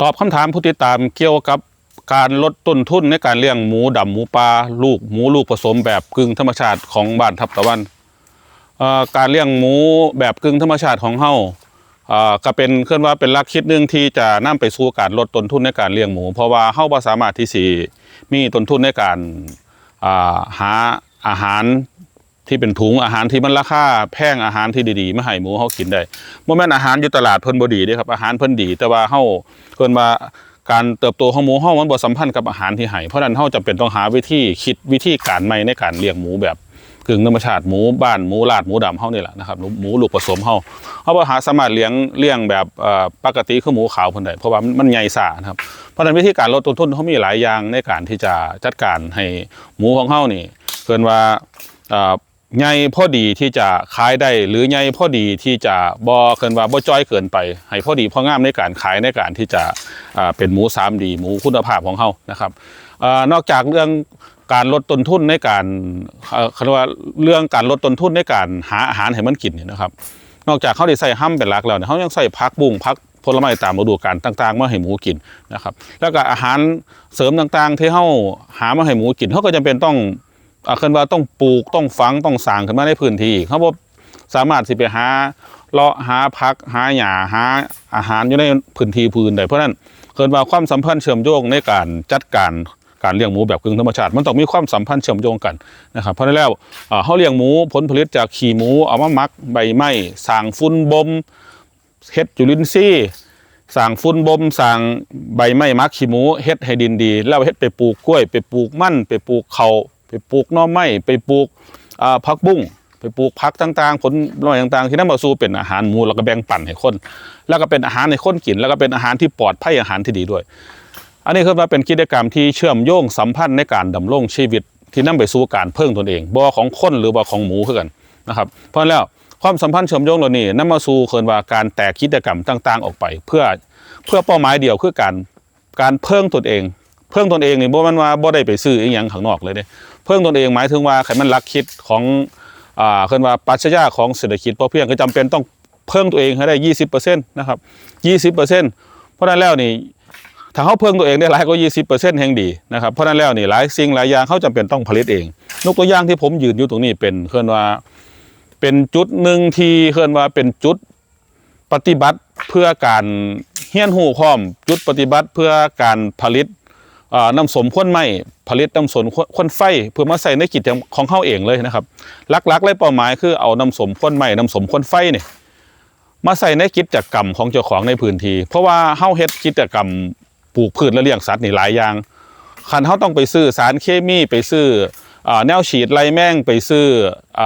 ตอบคำถามผู้ติดตามเกี่ยวกับการลดต้นทุนในการเลี้ยงหมูดำหมูปลาลูกหมูลูกผสมแบบกึ่งธรรมชาติของบ้านทับตะวันการเลี้ยงหมูแบบกึ่งธรรมชาติของเฮาก็เป็นเคลื่อนว่าเป็นลักคิดหนึ่งที่จะนำไปสู่การลดต้นทุนในการเลี้ยงหมู เพราะว่าเฮาบ่สามารถที่สิมีต้นทุนในการหาอาหาร ที่เป็นถุงอาหารที่มันราคาแพงอาหารที่ดีๆมาให้หมูเฮากินได้บ่แม่นอาหารอยู่ตลาดเพิ่นบ่ดีเด้ครับอาหารเพิ่นดี แต่ว่าเฮาเพิ่นว่าการเติบโตของหมูเฮามันบ่สัมพันธ์กับอาหารที่ให้เพราะนั้นเฮาจำเป็นต้องหาวิธีคิดวิธีการใหม่ในการเลี้ยงหมูแบบกึ่งธรรมชาติหมูบ้านหมูลาดหมูดำเฮานี่แหละนะครับหมูหลูกผสมเฮาเฮาบ่หาสามารถเลี้ยงเลี้ยงแบบปกติคือหมูขาวเพิ่นได้เพราะว่ามันใหญ่ซ่านะครับเพราะนั้นวิธีการลดต้นทุนเขามีหลายอย่างในการที่จะจัดการให้หมูของเขานี่เกินว่า ใหญ่พอดีที่จะขายได้ หรือใหญ่พอดีที่จะบ่เกินว่าบ่จ้อยเกินไป ให้พอดีพองามในการขายในการที่จะเป็นหมู 3D หมูคุณภาพของเขานะครับอนอกจากเรื่องการลดต้นทุนในการเอ่อเขาเรียกว่าเรื่องการลดต้นทุนในการหาอาหารให้มันกินนี่นะครับ นอกจากเขาได้ใส่ห้ำเป็นหลักแล้วเนี่ยเขายังใส่พักบุ้งพักผลไม้ตามฤดูกาลต่างๆ มาให้หมูกินนะครับ แล้วก็อาหารเสริมต่างๆ ที่เขาหามาให้หมูกินเขาก็จำเป็นต้อง อาเคินว่าต้องปลูกต้องฝังต้องสร้างขึ้นมาในพื้นที่เขาบอกสามารถสิไปหาเลาะหาพักหาหญ้าหาอาหารอยู่ในพื้นที่พื้นใดเพราะนั้นเคินว่าความสัมพันธ์เชื่อมโยงในการจัดการการเลี้ยงหมูแบบกึ่งธรรมชาติ มันต้องมีความสัมพันธ์เชื่อมโยงกันนะครับเพราะนั้นแล้วเขาเลี้ยงหมูผลผลิตจากขี้หมูเอามาหมักใบไม้สางฝุ่นบ่มเฮ็ดจุลินทรีย์สร้างฝุ่นบ่มสร้างใบไม้มักขี้หมูเฮ็ดให้ดินดี แล้วเฮ็ดไปปลูกกล้วย ไปปลูกมันไปปลูกเขา ไปปลูกน่อไม้ไปปลูกผักบุ้งไปปลูกผักต่างๆ ผลไม้ต่างๆ ที่นำมาสู่เป็นอาหารหมูแล้วก็แบ่งปันให้คน แล้วก็เป็นอาหารให้คนกิน แล้วก็เป็นอาหารที่ปลอดภัยอาหารที่ดีด้วย อันนี้คือว่าเป็นกิจกรรมที่เชื่อมโยงสัมพันธ์ในการดำรงชีวิตที่นำไปสู่การเพิ่งตนเองบ่ของคนหรือบ่ของหมูคือกันนะครับ เพราะนั้นแล้วความสัมพันธ์เชื่อมโยงเหล่านี้นำมาสู่เคินว่าการแตกกิจกรรมต่าง ๆ ออกไป เพื่อเพื่อเป้าหมายเดียวคือการการเพิ่งตนเอง เพิ่งตนเองนี่บ่มันว่าบ่ได้ไปซื้ออีหยังข้างนอกเลยเด้ เพิ่งตนเองหมายถึงว่าใครมันรักคิดของอ่าเคินว่าปรัชญาของเศรษฐกิจพอเพียงก็จำเป็นต้องเพิ่งตัวเองให้ได้20%นต์นะครับ20%เปอร์เซ็นต์เพราะนั้นแล้วนี่ถ้าเขาเพิ่งตัวเองได้หลายก็ยี่สิบเปอร์เซ็นต์แห่งดีนะครับเพราะนั้นแล้วนี่หลายสิ่งหลายอย่างเขาจำเป็นต้องผลิตเองยกตัวอย่างที่ผมยืนอยู่ตรงนี้เป็นเคลื่อนว่าเป็นจุดหนึ่งที่เคลื่อนว่าเป็นจุดปฏิบัติเพื่อการเฮี้ยนหูพร้อม จุดปฏิบัติเพื่อการผลิต น้ำสมข้นไม้ผลิตน้ำสมข้นไฟเพื่อมาใส่ในกิจของเขาเองเลยนะครับลักๆเลยเป้าหมายคือเอาน้ำสมข้นไม้น้ำสมข้นไฟเนี่ยมาใส่ในกิจกรรมของเจ้าของในพื้นที่เพราะว่าเฮาเฮ็ดกิจกรรมปลูกพืชและเลี้ยงสัตว์นี่หลายอย่างคันเฮาต้องไปซื้อสารเคมีไปซื้ออ่าแนวฉีดไล่แมงไปซื้ออ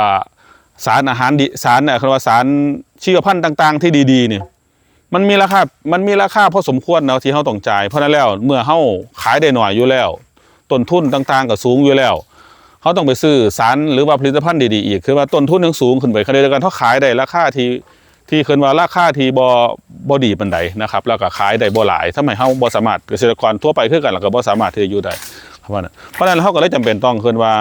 สารอาหารสารน่ะคือว่าสารชีวพันธุ์ต่าง ๆ ที่ดีๆเนี่ย มันมีราคา มันมีราคาพอสมควรเนาะที่เฮาต้องจ่าย เพราะนั้นแล้วเมื่อเฮาขายได้หน่อยอยู่แล้ว ต้นทุนต่างๆ ก็สูงอยู่แล้ว เขาต้องไปซื้อสารหรือว่าผลิตภัณฑ์ดีๆอีก คือว่าต้นทุนยังสูงขึ้นไปขณะเดียวกันเขาขายได้ราคาที่ที่เคินว่าราคาที่บ่บ่ดีปานใดนะครับ แล้วก็ขายได้บ่หลายทำให้เฮาบ่สามารถเกษตรกรทั่วไปคือกันแล้วก็บ่สามารถที่จะอยู่ได้เพราะนั้นเพราะนั้นเฮาก็เลยจำเป็นต้องเคินว่า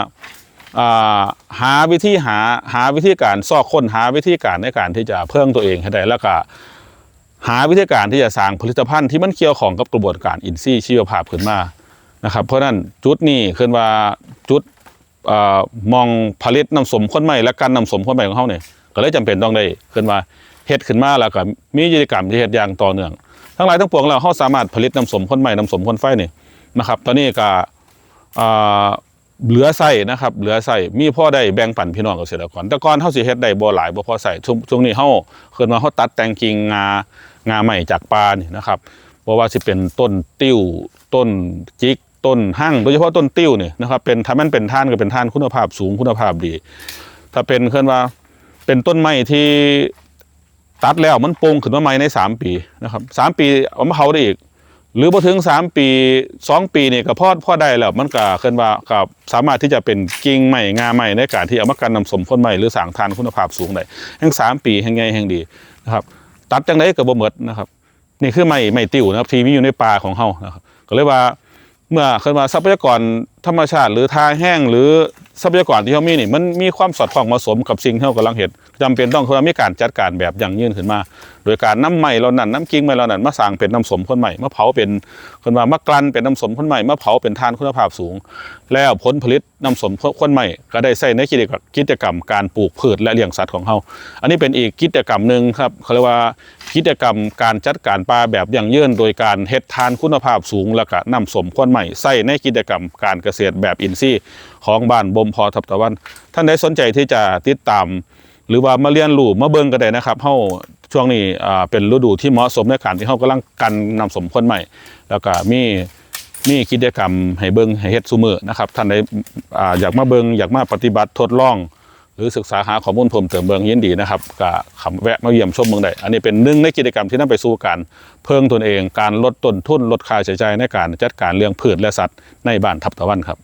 อ่าหาวิธีหาหาวิธีการซอกค้นหาวิธีการในการที่จะเพิ่มตัวเองให้ได้แล้วก็ หาวิธีการที่จะสร้างผลิตภัณฑ์ที่มันเกี่ยวของกับกระบวนการอินทรีย์ชีวภาพขึ้นมานะครับ เพราะนั้นจุดนี้คือว่าจุดอมองผลิตน้ำสมข้นใหม่และการน้ำสมข้นใหม่ของเขาเนี่ยก็เลยจำเป็นต้องได้ขึ้นมาเฮ็ดขึ้นมาแล้วก็มีกิจกรรมที่เฮ็ดอย่างต่อเนื่อง ทั้งหลายทั้งปวงเราเขาสามารถผลิตน้ำสมข้นใหม่น้ำสมข้นไฟนี่นะครับ ตอนนี้ก็อ่า เหลือใส่นะครับเหลือใส่มีพ่อได้แบ่งปันพี่น้องเกษตรกรแต่ก่อนเฮาสิเฮ็ดได้บ่หลายบ่พอใส่ช่วงนี้เฮาขึ้นมาเฮาตัดแต่งกิ่งงางาใหม่จากปานี่นะครับเพราะว่าสิเป็นต้นติ้วต้นจิกต้นหั่งโดยเฉพาะต้นติ้วนี่นะครับเป็นถ้ามันเป็นท่านก็เป็นท่านคุณภาพสูงคุณภาพดี ถ้าเป็นขึ้นว่าเป็นต้นไม้ที่ตัดแล้วมันโป่งขึ้นมาใหม่ในสามปีนะครับสามปีเอามาเผาได้อีก หรือพอถึงสามปีสองปีเนี่ยก็พอพอได้แล้วมันก็ขึ้นว่ากับสามารถที่จะเป็นกิ่งใหม่งาใหม่ในการที่เอามากันนำสมคนใหม่หรือสางทานคุณภาพสูงได้แห่งสามปีแห่งไงแห่งดีนะครับ ตัดจังไดก็บ่หมดนะครับ นี่คือไม้ไม้ติ่วนะครับที่มีอยู่ในป่าของเฮานะครับก็เลยว่าเมื่อขึ้นว่าทรัพยากรธรรมชาติ หรือทางแห้งหรือ ทรัพยากรที่เขามีนี่มันมีความสอดคล้องเหมาะสมกับสิ่งที่เขากำลังเห็นจำเป็นต้องคือมีการจัดการแบบยั่งยืนขึ้นมา โดยการน้ำใหม่เรานั่นน้ำกิ้งใหม่เรานั่นมาสร้างเป็นน้ำสมคนใหม่มาเผาเป็นคนว่ามากลั่นเป็นน้ำสมคนใหม่มาเผาเป็นทานคุณภาพสูง แล้วผลผลิตน้ำสมคนใหม่ ก็ได้ใส่ในกิจกรรมกิจกรรมการปลูกพืชและเลี้ยงสัตว์ของเขาอันนี้เป็นอีกกิจกรรมหนึ่งครับเขาเรียกว่า กิจกรรมการจัดการปลาแบบยั่งยืนโดยการเฮ็ดทานคุณภาพสูง แล้วก็นำสมคนใหม่ใส่ในกิจกรรมการเกษตรแบบอินทรีย์ของบ้านบ่มพอทับตะวัน ท่านใดสนใจที่จะติดตาม หรือว่ามาเรียนรู้มาเบิ่งก็ได้นะครับเฮาช่วงนี้เป็นฤดูที่เหมาะสมในการที่เฮากำลังกันนำสมคนใหม่ แล้วก็มีมีกิจกรรมให้เบิ่งให้เฮ็ดซุมื้อนะครับท่านใดอ่าอยากมาเบิ่งอยากมาปฏิบัติทดลอง หรือศึกษาหาข้อมูลเพิ่มเติมเมืองยินดีนะครับก็ขับแวะมาเยี่ยมชมเมืองได้อันนี้เป็นหนึ่งในกิจกรรมที่นำไปสู่การเพิ่มตนเอง การลดต้นทุนลดค่าใช้จ่ายในการจัดการเรื่องพืชและสัตว์ในบ้านทับตะวันครับ